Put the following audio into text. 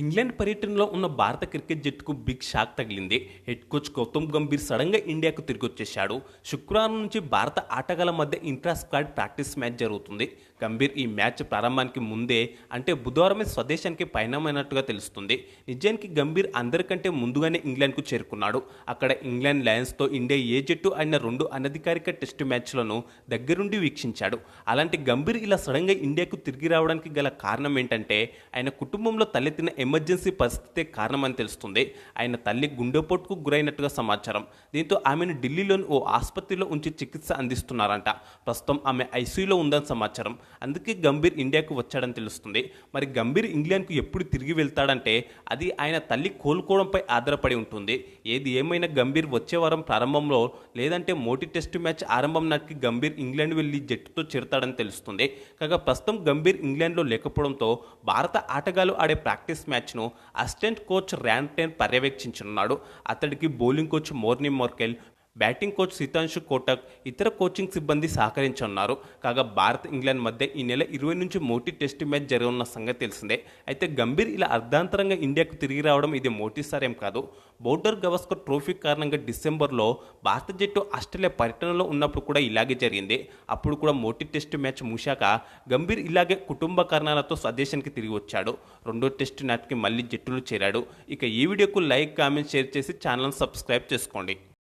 England పర్యటనలో ఉన్న భారత క్రికెట్ జట్టుకు బిగ్ షాక్ తగిలింది. హెడ్ కోచ్ గౌతమ్ గంభీర్ సడన్గా ఇండియాకు తిరిగి వచ్చేశాడు. శుక్రవారం నుంచి భారత ఆటగాళ్ళ మధ్య ఇంట్రా స్క్వాడ్ ప్రాక్టీస్ మ్యాచ్ జరుగుతుంది. గంభీర్ ఈ మ్యాచ్ ప్రారంభానికి ముందే అంటే బుధవారమే స్వదేశానికి పయనమైనట్టుగా తెలుస్తుంది. నిజానికి గంభీర్ అందరికంటే ముందుగానే ఇంగ్లాండ్కు చేరుకున్నాడు. అక్కడ ఇంగ్లాండ్ లయన్స్తో ఇండియా ఏ జట్టు అయిన రెండు అనధికారిక టెస్టు మ్యాచ్లను దగ్గరుండి వీక్షించాడు. అలాంటి గంభీర్ ఇలా సడన్గా ఇండియాకు తిరిగి రావడానికి గల కారణం ఏంటంటే ఆయన కుటుంబంలో తలెత్తిన ఎమర్జెన్సీ పరిస్థితే కారణమని తెలుస్తుంది. ఆయన తల్లి గుండెపోటుకు గురైనట్టుగా సమాచారం. దీంతో ఆమెను ఢిల్లీలోని ఓ ఆసుపత్రిలో ఉంచి చికిత్స అందిస్తున్నారంట. ప్రస్తుతం ఆమె ఐసీయూలో ఉందని సమాచారం. అందుకే గంభీర్ ఇండియాకు వచ్చాడని తెలుస్తుంది. మరి గంభీర్ ఇంగ్లాండ్కు ఎప్పుడు తిరిగి వెళ్తాడంటే అది ఆయన తల్లి కోలుకోవడంపై ఆధారపడి ఉంటుంది. ఏది ఏమైనా గంభీర్ వచ్చే వారం ప్రారంభంలో లేదంటే మోటీ టెస్ట్ మ్యాచ్ ఆరంభం నాటికి గంభీర్ ఇంగ్లాండ్ వెళ్ళి జట్టుతో చేరతాడని తెలుస్తుంది. కాగా ప్రస్తుతం గంభీర్ ఇంగ్లాండ్లో లేకపోవడంతో భారత ఆటగాళ్ళు ఆడే ప్రాక్టీస్ మ్యాచ్ను అసిస్టెంట్ కోచ్ ర్యాంటెన్ పర్యవేక్షించనున్నాడు. అతడికి bowling coach Morne Morkel batting coach Sitanshu Kotak ఇతర కోచింగ్ సిబ్బంది సహకరించనున్నారు. కాగా భారత్ ఇంగ్లాండ్ మధ్య ఈ నెల ఇరవై నుంచి మోటీ టెస్ట్ మ్యాచ్ జరగనున్న సంగతి తెలిసిందే. అయితే గంభీర్ ఇలా అర్ధాంతరంగా ఇండియాకు తిరిగి రావడం ఇది మోటీసారి ఏం కాదు. బౌడర్ గవస్కర్ ట్రోఫీ కారణంగా డిసెంబర్లో భారత జట్టు ఆస్ట్రేలియా పర్యటనలో ఉన్నప్పుడు కూడా ఇలాగే జరిగింది. అప్పుడు కూడా మోటీ టెస్ట్ మ్యాచ్ ముశాక గంభీర్ ఇలాగే కుటుంబ కారణాలతో స్వదేశానికి తిరిగి వచ్చాడు. రెండో టెస్ట్ నాటికి మళ్ళీ జట్టులో చేరాడు. ఇక ఈ వీడియోకు లైక్ కామెంట్ షేర్ చేసి ఛానల్ సబ్స్క్రైబ్ చేసుకోండి.